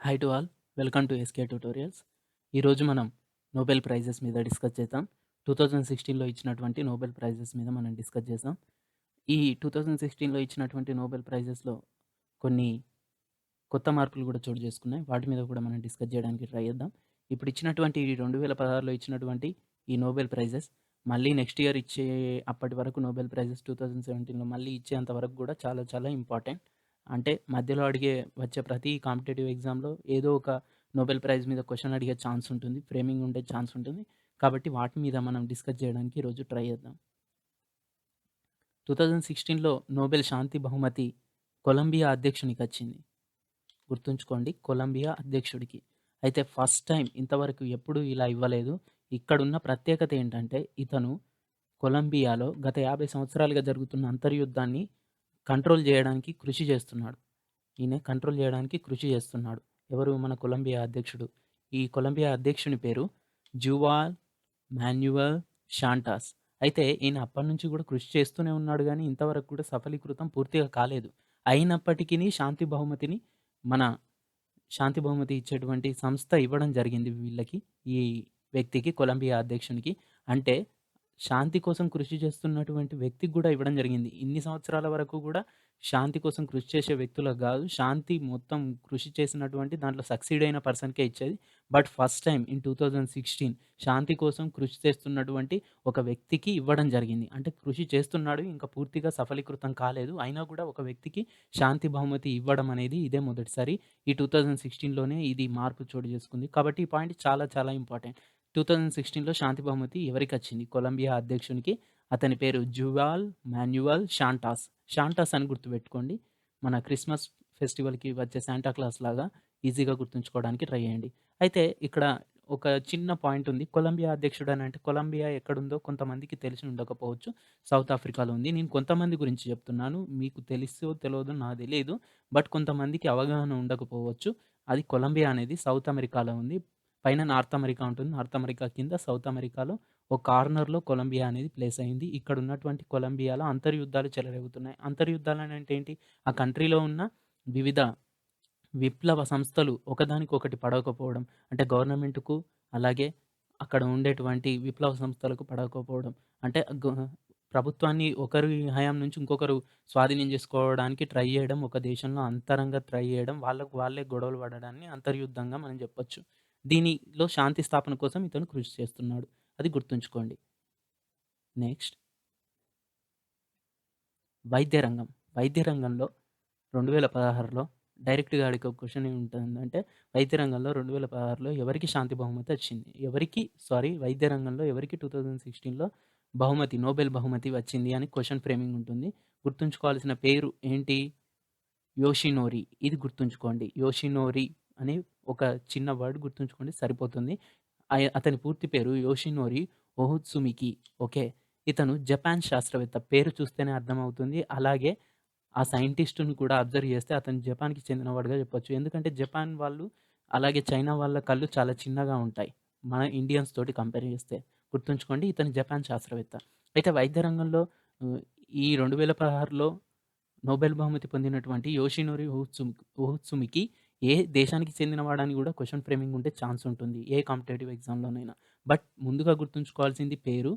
Hi to all welcome to SK tutorials ఈరోజు మనం Nobel prizes మీద డిస్కస్ చేద్దాం. టూ థౌజండ్ సిక్స్టీన్లో ఇచ్చినటువంటి నోబెల్ ప్రైజెస్ మీద మనం డిస్కస్ చేద్దాం. ఈ టూ థౌజండ్ సిక్స్టీన్లో ఇచ్చినటువంటి నోబెల్ ప్రైజెస్లో కొన్ని కొత్త మార్పులు కూడా చోటు చేసుకున్నాయి. వాటి మీద కూడా మనం డిస్కస్ చేయడానికి ట్రై చేద్దాం. ఇప్పుడు ఇచ్చినటువంటి ఈ రెండు వేల పదహారులో ఇచ్చినటువంటి ఈ నోబెల్ ప్రైజెస్ మళ్ళీ నెక్స్ట్ ఇయర్ ఇచ్చే అప్పటి వరకు నోబెల్ ప్రైజెస్ టూ థౌజండ్ సెవెంటీన్లో మళ్ళీ ఇచ్చేంత వరకు కూడా చాలా చాలా ఇంపార్టెంట్ అంటే మధ్యలో అడిగే వచ్చే ప్రతి కాంపిటేటివ్ ఎగ్జామ్లో ఏదో ఒక నోబెల్ ప్రైజ్ మీద క్వశ్చన్ అడిగే ఛాన్స్ ఉంటుంది. ఫ్రేమింగ్ ఉండే ఛాన్స్ ఉంటుంది. కాబట్టి వాటి మీద మనం డిస్కస్ చేయడానికి ఈరోజు ట్రై చేద్దాం. టూ థౌజండ్ సిక్స్టీన్లో నోబెల్ శాంతి బహుమతి కొలంబియా అధ్యక్షునికి వచ్చింది. గుర్తుంచుకోండి కొలంబియా అధ్యక్షుడికి. అయితే ఫస్ట్ టైం ఇంతవరకు ఎప్పుడు ఇలా ఇవ్వలేదు. ఇక్కడున్న ప్రత్యేకత ఏంటంటే ఇతను కొలంబియాలో గత యాభై సంవత్సరాలుగా జరుగుతున్న అంతర్యుద్ధాన్ని కంట్రోల్ చేయడానికి కృషి చేస్తున్నాడు. ఈయన కంట్రోల్ చేయడానికి కృషి చేస్తున్నాడు. ఎవరు? మన కొలంబియా అధ్యక్షుడు. ఈ కొలంబియా అధ్యక్షుని పేరు జువాల్ మాన్యువల్ షాంటాస్. అయితే ఈయన అప్పటి నుంచి కూడా కృషి చేస్తూనే ఉన్నాడు కానీ ఇంతవరకు కూడా సఫలీకృతం పూర్తిగా కాలేదు. అయినప్పటికీ శాంతి బహుమతిని మన శాంతి బహుమతి ఇచ్చేటువంటి సంస్థ ఇవ్వడం జరిగింది వీళ్ళకి ఈ వ్యక్తికి కొలంబియా అధ్యక్షునికి. అంటే శాంతి కోసం కృషి చేస్తున్నటువంటి వ్యక్తికి కూడా ఇవ్వడం జరిగింది. ఇన్ని సంవత్సరాల వరకు కూడా శాంతి కోసం కృషి చేసే వ్యక్తులకు కాదు శాంతి మొత్తం కృషి చేసినటువంటి దాంట్లో సక్సీడ్ అయిన పర్సన్కే ఇచ్చేది. But first time in two thousand sixteen శాంతి కోసం కృషి చేస్తున్నటువంటి ఒక వ్యక్తికి ఇవ్వడం జరిగింది. అంటే కృషి చేస్తున్నాడు ఇంకా పూర్తిగా సఫలీకృతం కాలేదు. అయినా కూడా ఒక వ్యక్తికి శాంతి బహుమతి ఇవ్వడం అనేది ఇదే మొదటిసారి. ఈ టూ థౌజండ్ సిక్స్టీన్లోనే ఇది మార్పు చోటు చేసుకుంది. కాబట్టి ఈ పాయింట్ చాలా చాలా ఇంపార్టెంట్. టూ థౌజండ్ సిక్స్టీన్లో శాంతి బహుమతి ఎవరికి వచ్చింది కొలంబియా అధ్యక్షునికి అతని పేరు జువాల్ మాన్యువల్ షాంటాస్ షాంటాస్ అని గుర్తుపెట్టుకోండి. మన క్రిస్మస్ ఫెస్టివల్కి వచ్చే శాంటా క్లాస్ లాగా ఈజీగా గుర్తుంచుకోవడానికి ట్రై చేయండి. అయితే ఇక్కడ ఒక చిన్న పాయింట్ ఉంది. కొలంబియా అధ్యక్షుడు అని అంటే కొలంబియా ఎక్కడుందో కొంతమందికి తెలిసి ఉండకపోవచ్చు. సౌత్ ఆఫ్రికాలో ఉంది. నేను కొంతమంది గురించి చెప్తున్నాను. మీకు తెలుసో తెలియదో నాకు తెలియదు. బట్ కొంతమందికి అవగాహన ఉండకపోవచ్చు. అది కొలంబియా అనేది సౌత్ అమెరికాలో ఉంది. పైన నార్త్ అమెరికా ఉంటుంది. నార్త్ అమెరికా కింద సౌత్ అమెరికాలో ఒక కార్నర్లో కొలంబియా అనేది ప్లేస్ అయింది. ఇక్కడ ఉన్నటువంటి కొలంబియాలో అంతర్యుద్ధాలు చెలరేగుతున్నాయి. అంతర్యుద్ధాలు అంటే ఏంటి? ఆ కంట్రీలో ఉన్న వివిధ విప్లవ సంస్థలు ఒకదానికొకటి పడకపోవడం అంటే గవర్నమెంట్కు అలాగే అక్కడ ఉండేటువంటి విప్లవ సంస్థలకు పడకపోవడం అంటే ప్రభుత్వాన్ని ఒకరి హయాం నుంచి ఇంకొకరు స్వాధీనం చేసుకోవడానికి ట్రై చేయడం ఒక దేశంలో అంతరంగా ట్రై చేయడం వాళ్ళకు వాళ్ళే గొడవలు పడడాన్ని అంతర్యుద్ధంగా మనం చెప్పొచ్చు. దీనిలో శాంతి స్థాపన కోసం ఇతను కృషి చేస్తున్నాడు. అది గుర్తుంచుకోండి. నెక్స్ట్. వైద్య రంగం వైద్య రంగంలో రెండు వేల పదహారులో డైరెక్ట్గా అడిగే క్వశ్చన్ ఏముంటుందంటే వైద్య రంగంలో రెండు వేల పదహారులో ఎవరికి శాంతి బహుమతి వచ్చింది? ఎవరికి సారీ వైద్య రంగంలో ఎవరికి టూ థౌజండ్ సిక్స్టీన్లో బహుమతి నోబెల్ బహుమతి వచ్చింది అని క్వశ్చన్ ఫ్రేమింగ్ ఉంటుంది. గుర్తుంచుకోవాల్సిన పేరు ఏంటి? యోషినోరి. ఇది గుర్తుంచుకోండి. యోషినోరి అనే ఒక చిన్న వర్డ్ గుర్తుంచుకోండి సరిపోతుంది. ఆయ- అతని పూర్తి పేరు యోషినోరి ఓహుత్సుమికి ఓకే? ఇతను జపాన్ శాస్త్రవేత్త. పేరు చూస్తేనే అర్థమవుతుంది. అలాగే ఆ సైంటిస్టుని కూడా అబ్జర్వ్ చేస్తే అతను జపాన్కి చెందినవాడుగా చెప్పొచ్చు. ఎందుకంటే జపాన్ వాళ్ళు అలాగే చైనా వాళ్ళ కళ్ళు చాలా చిన్నగా ఉంటాయి. మన ఇండియన్స్ తోటి కంపేర్ చేస్తే. గుర్తుంచుకోండి ఇతను జపాన్ శాస్త్రవేత్త. అయితే వైద్య రంగంలో ఆ, ఈ రెండు వేల పదహారులో నోబెల్ బహుమతి పొందినటువంటి యోషినోరి ఓహుత్సుమి ఓహుత్సుమికి ఏ దేశానికి చెందినవాడని కూడా క్వశ్చన్ ఫ్రేమింగ్ ఉంటే ఛాన్స్ ఉంటుంది ఏ కాంపిటేటివ్ ఎగ్జామ్లోనైనా. బట్ ముందుగా గుర్తుంచుకోవాల్సింది పేరు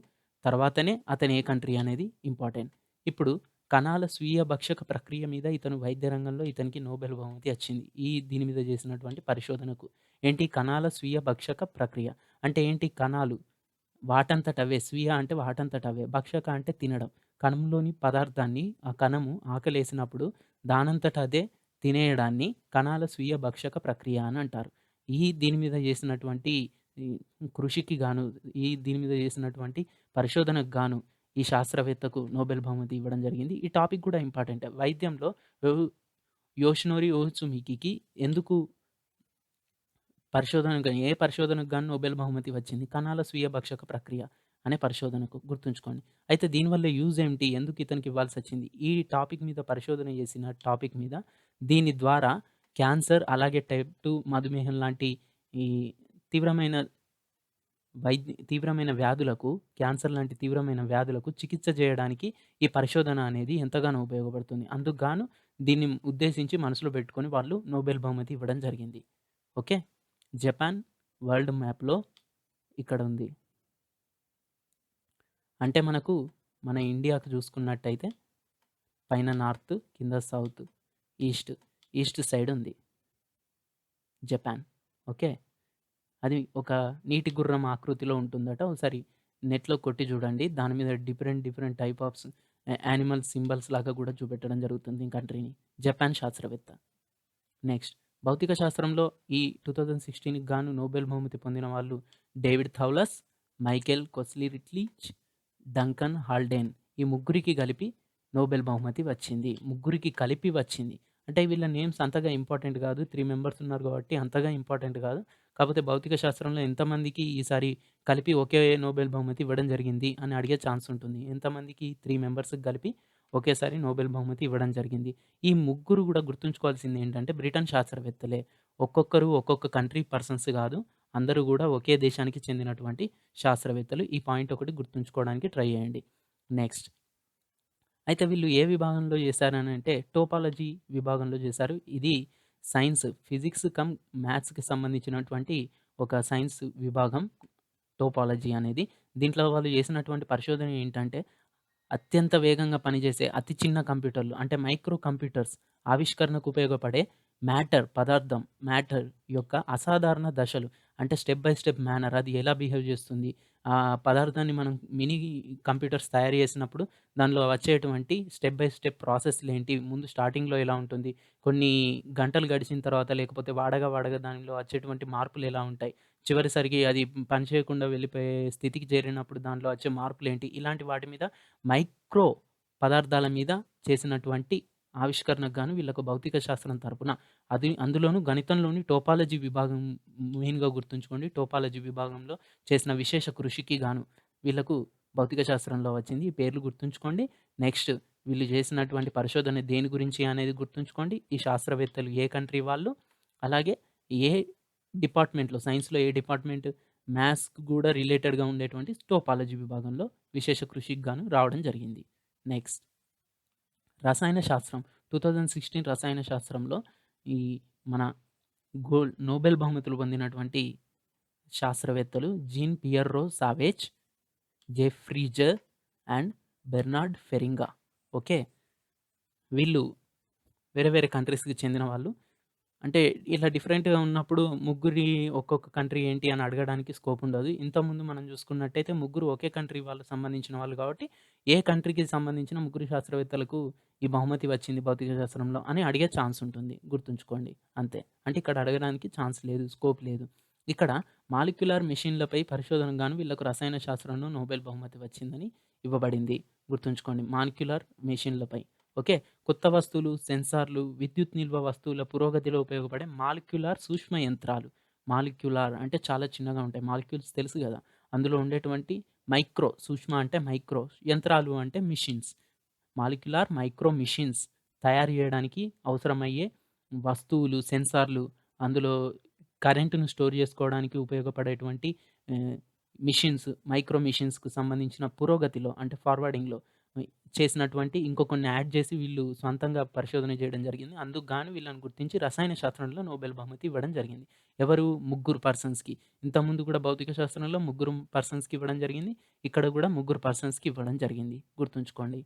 తర్వాతనే అతని ఏ కంట్రీ అనేది ఇంపార్టెంట్. ఇప్పుడు కణాల స్వీయ భక్షక ప్రక్రియ మీద ఇతను వైద్య రంగంలో ఇతనికి నోబెల్ బహుమతి వచ్చింది. ఈ దీని మీద చేసినటువంటి పరిశోధనకు. ఏంటి కణాల స్వీయ భక్షక ప్రక్రియ? అంటే ఏంటి కణాలు? వాటంతట అవే స్వీయ అంటే వాటంతట అవే భక్షక అంటే తినడం. కణంలోని పదార్థాన్ని ఆ కణము ఆకలేసినప్పుడు దానంతట అదే తినేయడాన్ని కణాల స్వీయ భక్షక ప్రక్రియ అని అంటారు. ఈ దీని మీద చేసినటువంటి కృషికి గాను ఈ దీని మీద చేసినటువంటి పరిశోధనకు గాను ఈ శాస్త్రవేత్తకు నోబెల్ బహుమతి ఇవ్వడం జరిగింది. ఈ టాపిక్ కూడా ఇంపార్టెంట్. వైద్యంలో యోషినోరి ఓహుచుమికి ఎందుకు పరిశోధనకు గాని- ఏ పరిశోధనకు గాను నోబెల్ బహుమతి వచ్చింది? కణాల స్వీయ భక్షక ప్రక్రియ అనే పరిశోధనకు గుర్తుంచుకోండి. అయితే దీనివల్ల యూజ్ ఏమిటి? ఎందుకు ఇతనికి ఇవ్వాల్సి వచ్చింది? ఈ టాపిక్ మీద పరిశోధన చేసిన టాపిక్ మీద దీని ద్వారా క్యాన్సర్ అలాగే టైప్ టూ మధుమేహం లాంటి ఈ తీవ్రమైన వైద్య తీవ్రమైన వ్యాధులకు క్యాన్సర్ లాంటి తీవ్రమైన వ్యాధులకు చికిత్స చేయడానికి ఈ పరిశోధన అనేది ఎంతగానో ఉపయోగపడుతుంది అందుకుగాను దీన్ని ఉద్దేశించి మనసులో పెట్టుకొని వాళ్ళు నోబెల్ బహుమతి ఇవ్వడం జరిగింది ఓకే. జపాన్ వరల్డ్ మ్యాప్‌లో ఇక్కడ ఉంది. అంటే మనకు మన ఇండియాకు చూసుకున్నట్టయితే పైన నార్త్, కింద సౌత్, ఈస్ట్, ఈస్ట్ సైడ్ ఉంది. జపాన్. ఓకే. అది ఒక నీటి గుర్రం ఆకృతిలో ఉంటుందట. ఒకసారి నెట్‌లో కొట్టి చూడండి. దాని మీద different, different type of animal symbols లాగా కూడా చూపెట్టడం జరుగుతుంది ఈ కంట్రీని. జపాన్ శాస్త్రవేత్త. నెక్స్ట్ భౌతిక శాస్త్రంలో ఈ 2016కి గాను నోబెల్ బహుమతి పొందిన వాళ్ళు David Thouless, Michael Kosterlitz, Duncan Haldane ఈ ముగ్గురికి కలిపి నోబెల్ బహుమతి వచ్చింది. ముగ్గురికి కలిపి వచ్చింది. అంటే వీళ్ళ నేమ్స్ అంతగా ఇంపార్టెంట్ కాదు. త్రీ మెంబర్స్ ఉన్నారు కాబట్టి అంతగా ఇంపార్టెంట్ కాదు. కాకపోతే భౌతిక శాస్త్రంలో ఎంతమందికి ఈసారి కలిపి ఒకే నోబెల్ బహుమతి ఇవ్వడం జరిగింది అని అడిగే ఛాన్స్ ఉంటుంది. ఎంతమందికి త్రీ మెంబర్స్‌కి కలిపి ఒకేసారి నోబెల్ బహుమతి ఇవ్వడం జరిగింది. ఈ ముగ్గురు కూడా గుర్తుంచుకోవాల్సింది ఏంటంటే బ్రిటన్ శాస్త్రవేత్తలే. ఒక్కొక్కరు ఒక్కొక్క కంట్రీ పర్సన్స్ కాదు. అందరూ కూడా ఒకే దేశానికి చెందినటువంటి శాస్త్రవేత్తలు. ఈ పాయింట్ ఒకటి గుర్తుంచుకోవడానికి ట్రై చేయండి. నెక్స్ట్ అయితే వీళ్ళు ఏ విభాగంలో చేశారనంటే టోపాలజీ విభాగంలో చేశారు. ఇది సైన్స్ ఫిజిక్స్ కమ్ మ్యాథ్స్‌కి సంబంధించినటువంటి ఒక సైన్స్ విభాగం టోపాలజీ అనేది. దీంట్లో వాళ్ళు చేసినటువంటి పరిశోధన ఏంటంటే అత్యంత వేగంగా పనిచేసే అతి చిన్న కంప్యూటర్లు అంటే మైక్రో కంప్యూటర్స్ ఆవిష్కరణకు ఉపయోగపడే మ్యాటర్ పదార్థం మ్యాటర్ యొక్క అసాధారణ దశలు అంటే స్టెప్ బై స్టెప్ మేనర్ అది ఎలా బిహేవ్ చేస్తుంది. ఆ పదార్థాన్ని మనం మినీ కంప్యూటర్స్ తయారు చేసినప్పుడు దానిలో వచ్చేటువంటి స్టెప్ బై స్టెప్ ప్రాసెస్లు ఏంటి ముందు స్టార్టింగ్‌లో ఎలా ఉంటుంది? కొన్ని గంటలు గడిచిన తర్వాత లేకపోతే వాడగా వాడగా దానిలో వచ్చేటువంటి మార్పులు ఎలా ఉంటాయి? చివరిసరికి అది పని చేయకుండా వెళ్ళిపోయే స్థితికి చేరినప్పుడు దాంట్లో వచ్చే మార్పులు ఏంటి ఇలాంటి వాటి మీద మైక్రో పదార్థాల మీద చేసినటువంటి ఆవిష్కరణకు గాను వీళ్ళకు భౌతిక శాస్త్రం తరపున అది అందులోనూ గణితంలోని టోపాలజీ విభాగం మెయిన్‌గా గుర్తుంచుకోండి. టోపాలజీ విభాగంలో చేసిన విశేష కృషికి గాను వీళ్ళకు భౌతిక శాస్త్రంలో వచ్చింది. ఈ పేర్లు గుర్తుంచుకోండి. నెక్స్ట్ వీళ్ళు చేసినటువంటి పరిశోధన దేని గురించి అనేది గుర్తుంచుకోండి. ఈ శాస్త్రవేత్తలు ఏ కంట్రీ వాళ్ళు? అలాగే ఏ డిపార్ట్మెంట్‌లో సైన్స్‌లో ఏ డిపార్ట్మెంట్? మ్యాథ్స్‌కి కూడా రిలేటెడ్‌గా ఉండేటువంటి టోపాలజీ విభాగంలో విశేష కృషికి గాను రావడం జరిగింది. నెక్స్ట్ రసాయన శాస్త్రం 2016 రసాయన శాస్త్రంలో ఈ మన గోల్ నోబెల్ బహుమతులు పొందినటువంటి శాస్త్రవేత్తలు Jean Pierre Sauvage, జెఫ్రీజర్ and Bernard Feringa. Okay. వీళ్ళు వేరే వేరే కంట్రీస్‌కి చెందిన వాళ్ళు. అంటే ఇలా డిఫరెంట్‌గా ఉన్నప్పుడు ముగ్గురి ఒక్కొక్క కంట్రీ ఏంటి అని అడగడానికి స్కోప్ ఉండదు. ఇంతకుముందు మనం చూసుకున్నట్టయితే ముగ్గురు ఒకే కంట్రీ వాళ్ళకి సంబంధించిన వాళ్ళు కాబట్టి ఏ కంట్రీకి సంబంధించిన ముగ్గురు శాస్త్రవేత్తలకు ఈ బహుమతి వచ్చింది భౌతిక శాస్త్రంలో అని అడిగే ఛాన్స్ ఉంటుంది. గుర్తుంచుకోండి. అంతే. అంటే ఇక్కడ అడగడానికి ఛాన్స్ లేదు. స్కోప్ లేదు. ఇక్కడ మాలిక్యులర్ మెషిన్‌లపై పరిశోధనకు గాను వీళ్ళకు రసాయన శాస్త్రంలో నోబెల్ బహుమతి వచ్చిందని ఇవ్వబడింది. గుర్తుంచుకోండి. మాలిక్యులర్ మెషిన్‌లపై. ఓకే. కొత్త వస్తువులు, సెన్సార్లు, విద్యుత్ నిల్వ వస్తువుల పురోగతిలో ఉపయోగపడే మాలిక్యులార్ సూక్ష్మ యంత్రాలు. మాలిక్యులార్ అంటే చాలా చిన్నగా ఉంటాయి. మాలిక్యూల్స్ తెలుసు కదా అందులో ఉండేటువంటి మైక్రో సూక్ష్మ అంటే మైక్రో యంత్రాలు అంటే మిషన్స్ మాలిక్యులార్ మైక్రో మిషన్స్ తయారు చేయడానికి అవసరమయ్యే వస్తువులు, సెన్సార్లు అందులో కరెంటును స్టోర్ చేసుకోవడానికి ఉపయోగపడేటువంటి మిషన్స్ మైక్రో మిషన్స్కు సంబంధించిన పురోగతిలో అంటే ఫార్వర్డింగ్‌లో చేసినటువంటి ఇంకొన్ని యాడ్ చేసి వీళ్ళు సొంతంగా పరిశోధన చేయడం జరిగింది. అందుకు గాను వీళ్ళని గుర్తించి రసాయన శాస్త్రంలో నోబెల్ బహుమతి ఇవ్వడం జరిగింది. ఎవరు? ముగ్గురు పర్సన్స్‌కి. ఇంతకుముందు కూడా భౌతిక శాస్త్రంలో ముగ్గురు పర్సన్స్‌కి ఇవ్వడం జరిగింది. ఇక్కడ కూడా ముగ్గురు పర్సన్స్‌కి ఇవ్వడం జరిగింది. గుర్తుంచుకోండి.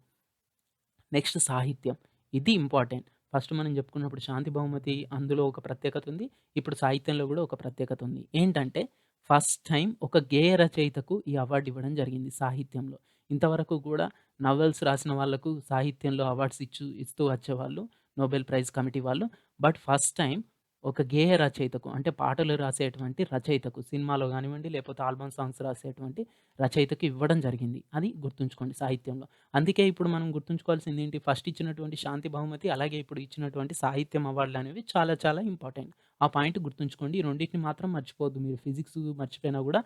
నెక్స్ట్ సాహిత్యం. ఇది ఇంపార్టెంట్. ఫస్ట్ మనం చెప్పుకున్నప్పుడు శాంతి బహుమతి అందులో ఒక ప్రత్యేకత ఉంది. ఇప్పుడు సాహిత్యంలో కూడా ఒక ప్రత్యేకత ఉంది. ఏంటంటే ఫస్ట్ టైం ఒక గేయ రచయితకు ఈ అవార్డు ఇవ్వడం జరిగింది సాహిత్యంలో. ఇంతవరకు కూడా నవెల్స్ రాసిన వాళ్ళకు సాహిత్యంలో అవార్డ్స్ ఇచ్చు ఇస్తూ వచ్చేవాళ్ళు నోబెల్ ప్రైజ్ కమిటీ వాళ్ళు. బట్ ఫస్ట్ టైం ఒక గేయ రచయితకు అంటే పాటలు రాసేటువంటి రచయితకు సినిమాలో కానివ్వండి లేకపోతే ఆల్బమ్ సాంగ్స్ రాసేటువంటి రచయితకు ఇవ్వడం జరిగింది. అది గుర్తుంచుకోండి సాహిత్యంలో. అందుకే ఇప్పుడు మనం గుర్తుంచుకోవాల్సింది ఏంటి? ఫస్ట్ ఇచ్చినటువంటి శాంతి బహుమతి అలాగే ఇప్పుడు ఇచ్చినటువంటి సాహిత్యం అవార్డులు అనేవి చాలా చాలా ఇంపార్టెంట్. ఆ పాయింట్ గుర్తుంచుకోండి. ఈ రెండింటిని మాత్రం మర్చిపోవద్దు. మీరు ఫిజిక్స్ మర్చిపోయినా కూడా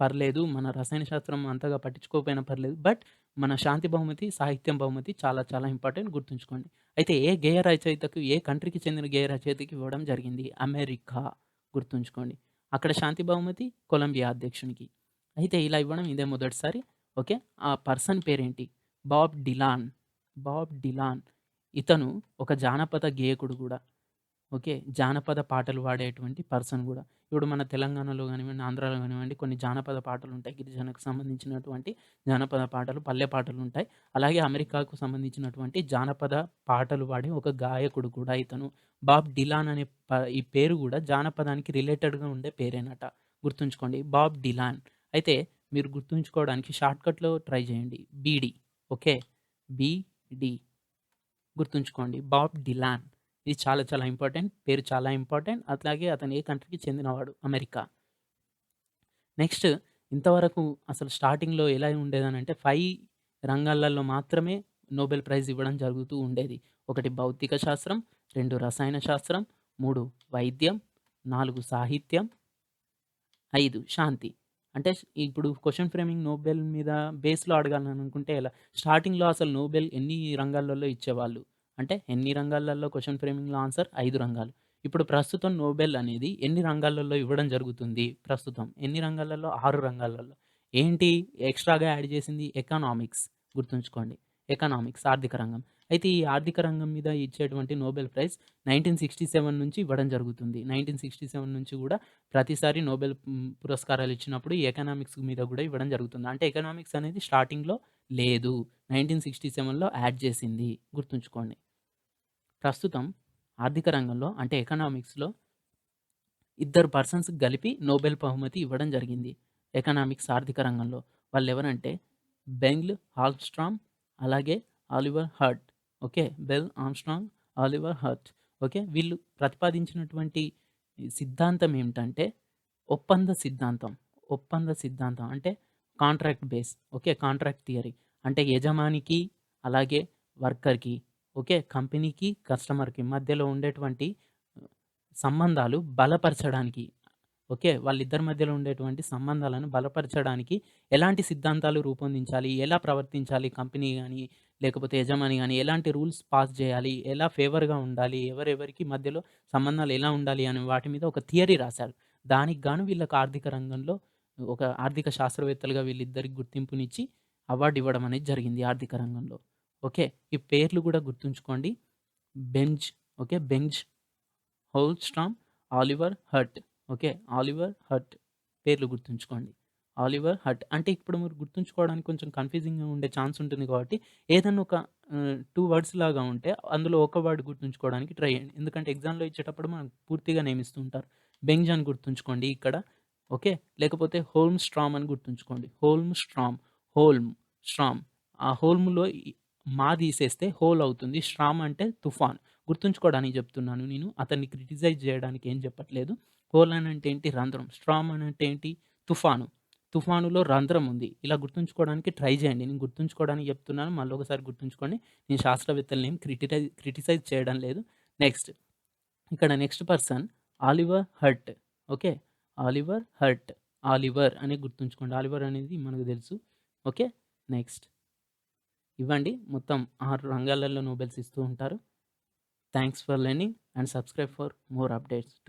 పర్లేదు. మన రసాయన శాస్త్రం అంతగా పట్టించుకోకపోయినా పర్లేదు. బట్ మన శాంతి బహుమతి, సాహిత్యం బహుమతి చాలా చాలా ఇంపార్టెంట్ గుర్తుంచుకోండి. అయితే ఏ గేయ రచయితకు ఏ కంట్రీకి చెందిన గేయ రచయితకి ఇవ్వడం జరిగింది? అమెరికా. గుర్తుంచుకోండి. అక్కడ శాంతి బహుమతి కొలంబియా అధ్యక్షునికి. అయితే ఇలా ఇవ్వడం ఇదే మొదటిసారి. ఓకే. ఆ పర్సన్ పేరేంటి? Bob Dylan. Bob Dylan. ఇతను ఒక జానపద గేయకుడు కూడా ఓకే. జానపద పాటలు పాడేటువంటి పర్సన్ కూడా ఇప్పుడు మన తెలంగాణలో కానివ్వండి ఆంధ్రాలో కానివ్వండి కొన్ని జానపద పాటలు ఉంటాయి గిరిజనకు సంబంధించినటువంటి జానపద పాటలు, పల్లె పాటలు ఉంటాయి అలాగే అమెరికాకు సంబంధించినటువంటి జానపద పాటలు పాడే ఒక గాయకుడు కూడా ఇతను. బాబ్ డిలాన్ అనే ప ఈ పేరు కూడా జానపదానికి రిలేటెడ్‌గా ఉండే పేరేనట. గుర్తుంచుకోండి. Bob Dylan. అయితే మీరు గుర్తుంచుకోవడానికి షార్ట్‌కట్‌లో ట్రై చేయండి. బీడీ. ఓకే. బీడీ. గుర్తుంచుకోండి. Bob Dylan. ఇది చాలా చాలా ఇంపార్టెంట్. పేరు చాలా ఇంపార్టెంట్. అట్లాగే అతను ఏ కంట్రీకి చెందినవాడు? అమెరికా. నెక్స్ట్ ఇంతవరకు అసలు స్టార్టింగ్‌లో ఎలా ఉండేదనంటే ఫైవ్ రంగాలలో మాత్రమే నోబెల్ ప్రైజ్ ఇవ్వడం జరుగుతూ ఉండేది. ఒకటి భౌతిక శాస్త్రం, రెండు రసాయన శాస్త్రం, మూడు వైద్యం, నాలుగు సాహిత్యం, ఐదు శాంతి. అంటే ఇప్పుడు క్వశ్చన్ ఫ్రేమింగ్ నోబెల్ మీద బేస్‌లో అడగాలననుకుంటే ఎలా? స్టార్టింగ్‌లో అసలు నోబెల్ ఎన్ని రంగాలలో ఇచ్చేవాళ్ళు? అంటే ఎన్ని రంగాలలో క్వశ్చన్ ఫ్రేమింగ్‌లో ఆన్సర్ ఐదు రంగాలు. ఇప్పుడు ప్రస్తుతం నోబెల్ అనేది ఎన్ని రంగాలలో ఇవ్వడం జరుగుతుంది? ప్రస్తుతం ఎన్ని రంగాలలో? ఆరు రంగాలలో. ఏంటి ఎక్స్‌ట్రాగా యాడ్ చేసింది? ఎకనామిక్స్. గుర్తుంచుకోండి. ఎకనామిక్స్ ఆర్థిక రంగం. అయితే ఈ ఆర్థిక రంగం మీద ఇచ్చేటువంటి నోబెల్ ప్రైజ్ 1967 నుంచి ఇవ్వడం జరుగుతుంది. 1967 నుంచి కూడా ప్రతిసారి నోబెల్ పురస్కారాలు ఇచ్చినప్పుడు ఈ ఎకనామిక్స్ మీద కూడా ఇవ్వడం జరుగుతుంది. అంటే ఎకనామిక్స్ అనేది స్టార్టింగ్‌లో లేదు. 1967లో యాడ్ చేసింది. గుర్తుంచుకోండి. ప్రస్తుతం ఆర్థిక రంగంలో అంటే ఎకనామిక్స్‌లో ఇద్దరు పర్సన్స్ కలిపి నోబెల్ బహుమతి ఇవ్వడం జరిగింది. ఎకనామిక్స్ ఆర్థిక రంగంలో. వాళ్ళు ఎవరంటే బెంగ్ల్ హాల్స్ట్రామ్ అలాగే Oliver Hart. Okay. Bell Armstrong Oliver Hart. Okay. వీళ్ళు ప్రతిపాదించినటువంటి సిద్ధాంతం ఏమిటంటే ఒప్పంద సిద్ధాంతం. ఒప్పంద సిద్ధాంతం అంటే contract base. Okay. Contract theory. అంటే యజమానికి అలాగే వర్కర్‌కి ఓకే. కంపెనీకి, కస్టమర్‌కి మధ్యలో ఉండేటువంటి సంబంధాలు బలపరచడానికి ఓకే. వాళ్ళిద్దరి మధ్యలో ఉండేటువంటి సంబంధాలను బలపరచడానికి ఎలాంటి సిద్ధాంతాలు రూపొందించాలి? ఎలా ప్రవర్తించాలి కంపెనీ కానీ లేకపోతే యజమాని కానీ ఎలాంటి రూల్స్ పాస్ చేయాలి? ఎలా ఫేవర్‌గా ఉండాలి? ఎవరెవరికి మధ్యలో సంబంధాలు ఎలా ఉండాలి? అనే వాటి మీద ఒక థియరీ రాశారు. దానికి గాను వీళ్ళకు ఆర్థిక రంగంలో ఒక ఆర్థిక శాస్త్రవేత్తలుగా వీళ్ళిద్దరికి గుర్తింపునిచ్చి అవార్డు ఇవ్వడం అనేది జరిగింది ఆర్థిక రంగంలో. ఓకే. ఈ పేర్లు కూడా గుర్తుంచుకోండి. Bengt okay. Bengt Holmstrom, Oliver Hart. Okay. Oliver Hart. పేర్లు గుర్తుంచుకోండి. Oliver Hart. అంటే ఇప్పుడు మీరు గుర్తుంచుకోవడానికి కొంచెం కన్‌ఫ్యూజింగ్‌గా ఉండే ఛాన్స్ ఉంటుంది కాబట్టి ఏదన్నా ఒక టూ వర్డ్స్ లాగా ఉంటే అందులో ఒక వర్డ్ గుర్తుంచుకోవడానికి ట్రై చేయండి. ఎందుకంటే ఎగ్జామ్‌లో ఇచ్చేటప్పుడు మనకు పూర్తిగా నియమిస్తూ ఉంటారు. బెంజ్ అని గుర్తుంచుకోండి ఇక్కడ. ఓకే. లేకపోతే హోల్మ్ స్ట్రామ్ అని గుర్తుంచుకోండి. Holmstrom Holm, strom. ఆ హోల్మ్‌లో మా తీసేస్తే హోల్ అవుతుంది. స్ట్రామ్ అంటే తుఫాన్. గుర్తుంచుకోవడానికి చెప్తున్నాను నేను. అతన్ని క్రిటిసైజ్ చేయడానికి ఏం చెప్పట్లేదు. హోల్ అని అంటే ఏంటి? రంధ్రం. స్ట్రామ్ అని అంటే ఏంటి? తుఫాను. తుఫానులో రంధ్రం ఉంది. ఇలా గుర్తుంచుకోవడానికి ట్రై చేయండి. నేను గుర్తుంచుకోవడానికి చెప్తున్నాను. మళ్ళీ ఒకసారి గుర్తుంచుకోండి. నేను శాస్త్రవేత్తలనేం క్రిటిటైజ్ క్రిటిసైజ్ చేయడం లేదు. నెక్స్ట్ ఇక్కడ next person Oliver Hart. Okay. Oliver Hart. Oliver అని గుర్తుంచుకోండి. ఆలివర్ అనేది మనకు తెలుసు. ఓకే. నెక్స్ట్ ఇవ్వండి. మొత్తం ఆరు రంగాలలో నోబెల్స్ ఇస్తూ ఉంటారు. Thanks for learning and subscribe for more updates.